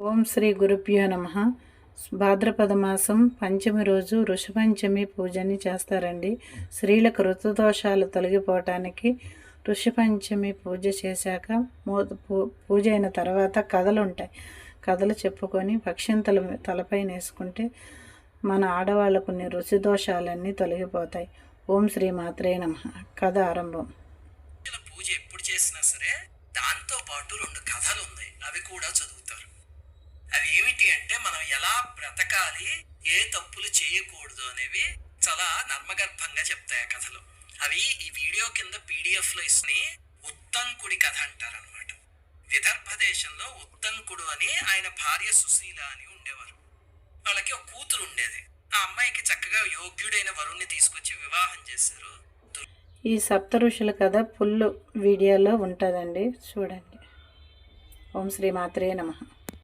ఓం శ్రీ గురుభ్యో నమ. భాద్రపద మాసం పంచమి రోజు ఋషిపంచమి పూజని చేస్తారండి. స్త్రీలకు ఋతుదోషాలు తొలగిపోవటానికి ఋషిపంచమి పూజ చేశాక పూజ అయిన తర్వాత కథలు ఉంటాయి. కథలు చెప్పుకొని పక్షింతల తలపై వేసుకుంటే మన ఆడవాళ్ళ కొన్ని రుచిదోషాలన్నీ తొలగిపోతాయి. ఓం శ్రీ మాత్రే నమ. కథ ఆరంభం. పూజ ఎప్పుడు చేసినా సరే దాంతో పాటు రెండు కథలు ఉన్నాయి. అవి కూడా చదువుతారు అవి ఏమిటి అంటే మనం ఎలా బ్రతకాలి ఏ తప్పులు చేయకూడదు అనేవి చాలా నర్మగర్భంగా చెప్తాయి ఆ కథలు. అవి ఈ వీడియో కింద పీడిఎఫ్లో ఇస్ని ఉత్తంకుడి కథ అంటారు అనమాట విదర్భ దేశంలో ఉత్తంకుడు అని ఆయన భార్య సుశీల అని ఉండేవారు. వాళ్ళకి ఒక కూతురు ఉండేది. ఆ అమ్మాయికి చక్కగా యోగ్యుడైన వరుణ్ణి తీసుకొచ్చి వివాహం చేశారు. ఈ సప్త ఋషుల కథ ఫుల్ వీడియోలో ఉంటుందండి. చూడండి. ఓం శ్రీ మాత్రే నమః.